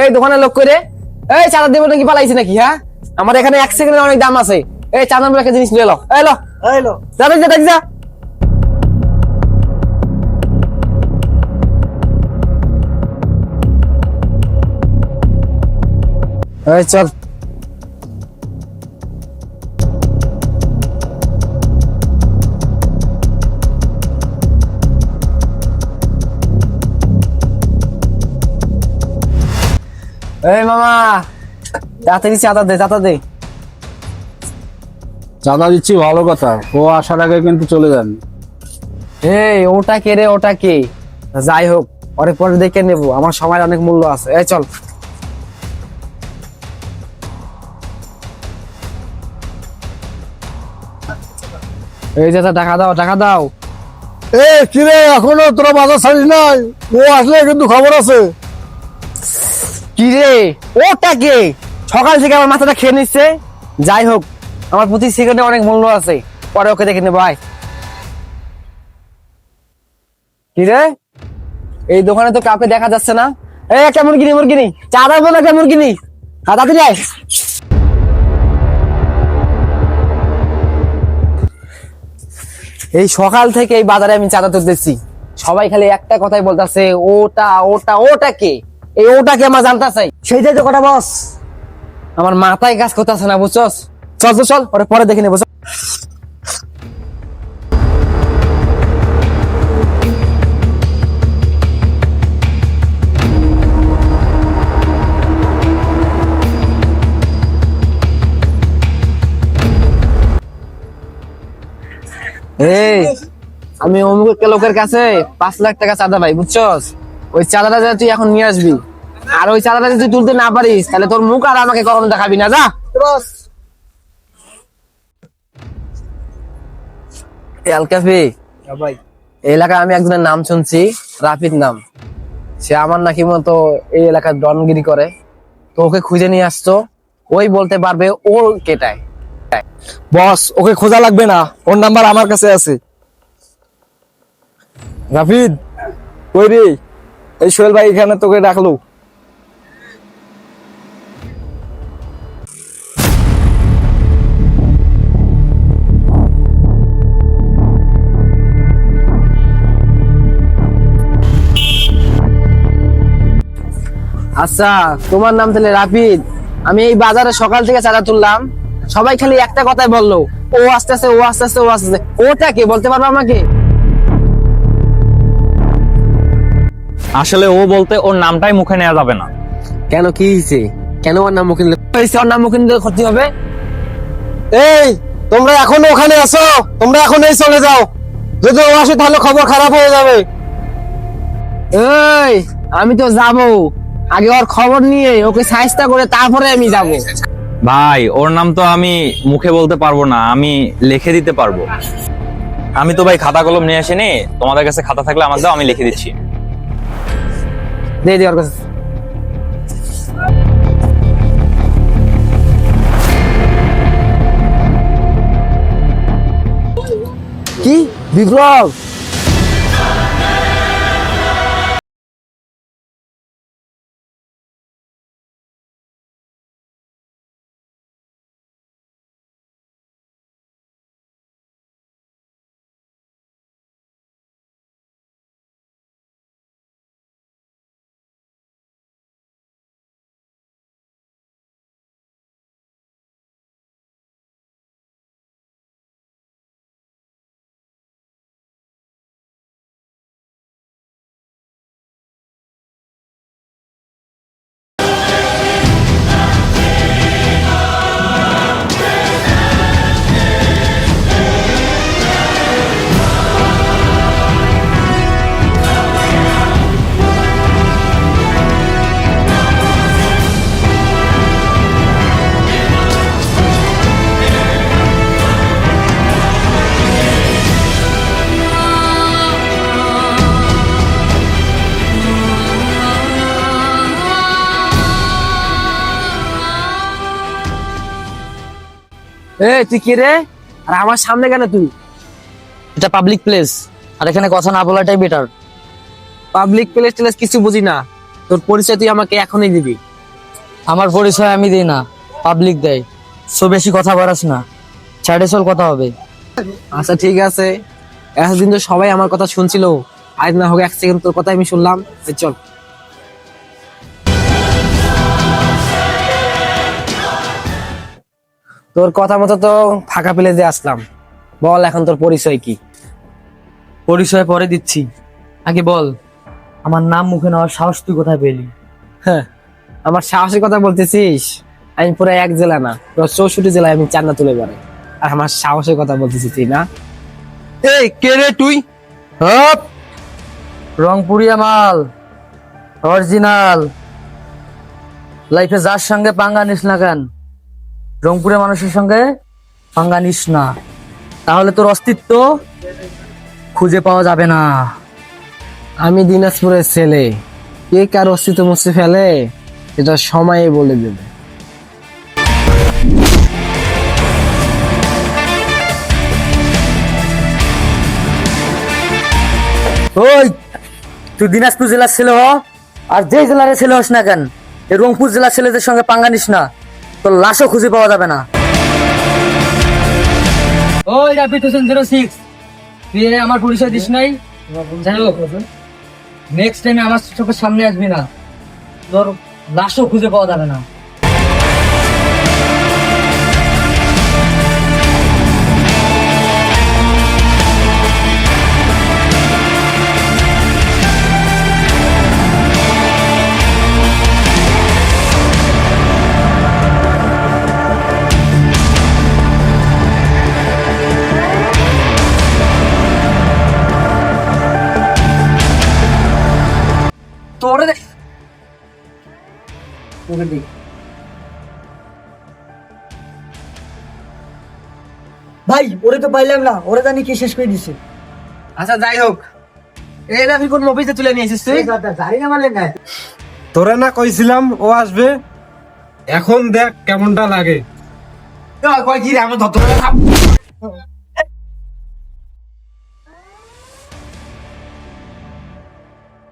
এই দোকানে লোক করে এই চাঁদা দেবো নাকি পালাইছে নাকি হ্যাঁ? আমার এখানে এক সেকেন্ডের অনেক দাম আছে। এই চাঁদা একটা জিনিস নিয়ে এলো এলো লো। এলো যা দেখ যা দেখ যা। এই চল। এই মামা তাড়াতাড়ি চাঁদা দে চাঁদা দে। চাঁদা দিচ্ছি ভালো কথা। ও আসার আগে কিন্তু চলে যান। এই ওটা কে রে ওটা কে? যাই হোক পরে পরে দেখে নেব। আমার সময় অনেক মূল্য আছে। এই চল। এই যে টাকা দাও টাকা দাও। এ কিরে এখনও তোরা বাজার ছাড়িস নাই? ও আসলে কিন্তু খবর আছে। কি রে ওটা কে? সকাল থেকে আমার মাথাটা খেয়ে নিচ্ছে। যাই হোক, আমার প্রতি সেকেন্ডে অনেক মূল্য আছে। পরে ওকে দেখে নেব, আয়। কি রে এই দোকানে তো কাউকে দেখা যাচ্ছে না। এই একটা মুরগিনি মুরগিনি চাঁদা বলে একটা মুরগিনি তাড়াতাড়ি আয়। এই সকাল থেকে এই বাজারে আমি চাঁদা তুলতেছি। সবাই খালি একটা কথাই বলতেছে, ওটা ওটা ওটা কে? এই ওটা কে আমার জানতে চাই? সেইটাই তো কথা বস। আমার মাথায় কাজ করতেছে না বুঝছস? চল তো চল পরে পরে দেখে নেব এই আমি অমুক লোকের কাছে পাঁচ লাখ টাকা চাঁদা ভাই বুঝছস? ওই চাঁদাটা যা তুই এখন নিয়ে আসবি। আর ওই চাঁদাটা যদি তুলতে না পারিস তাহলে তোর মুখ আর আমাকে কখনো দেখাবি না যা। এলকাফি ভাই। এই এলাকায় আমি একজনের নাম শুনছি রাফিদ নাম। সে আমার নাকি মতো এই এলাকায় ডনগিরি করে। তো ওকে খুঁজে নিয়ে আসতো ওই বলতে পারবে ও কেটায়। বস ওকে খোঁজা লাগবে না ওর নাম্বার আমার কাছে আছে। রাফিদ কই রে? এই সোহেল ভাই, এখানে তোকে ডাকলো। আচ্ছা তোমার নাম তাহলে রাফিদ। আমি এই বাজারে সকাল থেকে চাঁদা তুললাম। সবাই খালি একটা কথাই বলল, ও আস্তে আস্তে, ও আস্তে আস্তে, ও আস্তে আস্তে। ওটা কে? বলতে পারব আমাকে? আসলে ও বলতে ওর নামটাই মুখে নেওয়া যাবে না। কেন কি হয়েছে? কেন ওর নাম মুখে নিলে? ওর নাম মুখে নিলে ক্ষতি হবে? এই তোমরা এখনও ওখানে আছো? তোমরা এখন এই চলে যাও। যদি ও আসে তাহলে খবর খারাপ হয়ে যাবে। এই আমি তো যাব। আগে ওর খবর নিয়ে ওকে সাইজটা করে তারপরে আমি যাব। ভাই ওর নাম তো আমি মুখে বলতে পারব না আমি লিখে দিতে পারব। আমি তো ভাই খাতা কলম নিয়ে আসিনি তোমাদের কাছে খাতা থাকলে আমার দাও আমি লিখে দিচ্ছি। দিয়ে দিই ওর কাছে কি বিপ্লব এ তুই কি রে? আর আমার সামনে কেন তুই? এটা পাবলিক প্লেস আর এখানে কথা না বলাটাই বেটার পাবলিক প্লেস টেলেস কিছু বুঝি না। তোর পরিচয় তুই আমাকে এখনই দিবি। আমার পরিচয় আমি দিই না। পাবলিক দেয়। সো বেশি কথা বাড়াস না। ছাড়ে চল কথা হবে। আচ্ছা ঠিক আছে। এতদিন তো সবাই আমার কথা শুনছিল। আজ না হোক এক সেকেন্ড তোর কথা আমি শুনলাম। চল। তোর কথা মতো তো ফাঁকা পেলে যে আসলাম। বল এখন তোর পরিচয় কি? পরিচয় পরে দিচ্ছি। আগে বল আমার নাম মুখে নেওয়ার সাহস তুই কোথায় পেলি? হ্যাঁ আমার সাহসের কথা বলতেছিস? আমি পুরো এক জেলা না পুরো চৌষট্টি জেলায় আমি চান্না তুলে বেড়াই আর আমার সাহসের কথা বলতেছিস তুই না? এই কে রে তুই? হপ রংপুরিয়া মাল অরিজিনাল। লাইফে যার সঙ্গে পাঙ্গা নিস না কেন? রংপুরের মানুষের সঙ্গে পাঙ্গা নিস না। তাহলে তোর অস্তিত্ব খুঁজে পাওয়া যাবে না। আমি দিনাজপুরের ছেলে। কে কার অস্তিত্ব মুছে ফেলে এটা সময়ে বলে দেবে। ওই তুই দিনাজপুর জেলার ছেলে হ আর যে জেলার ছেলে হস না কেন এই রংপুর জেলার ছেলেদের সঙ্গে পাঙ্গা নিস না। তোর লাশও খুঁজে পাওয়া যাবে না। ওই রাপি হোসেন জিরো সিক্স তুই আমার পরিচয় দিস নাই? যাই হোক নেক্সট টাইমে আমার চোখের সামনে আসবি না। তোর লাশও খুঁজে পাওয়া যাবে না। তোকে দেখ ভাই ওরে তো পাইলাম না ওরে জানি কি শেষ করে দিছে। আচ্ছা যাই হোক। এই রাফি কোন অফিসে তুলে নিয়ে এসেছিস তুই জানি না মারলেন না? তোরা না কইছিলাম ও আসবে। এখন দেখ কেমনটা লাগে। কয় কি রে আমার ধর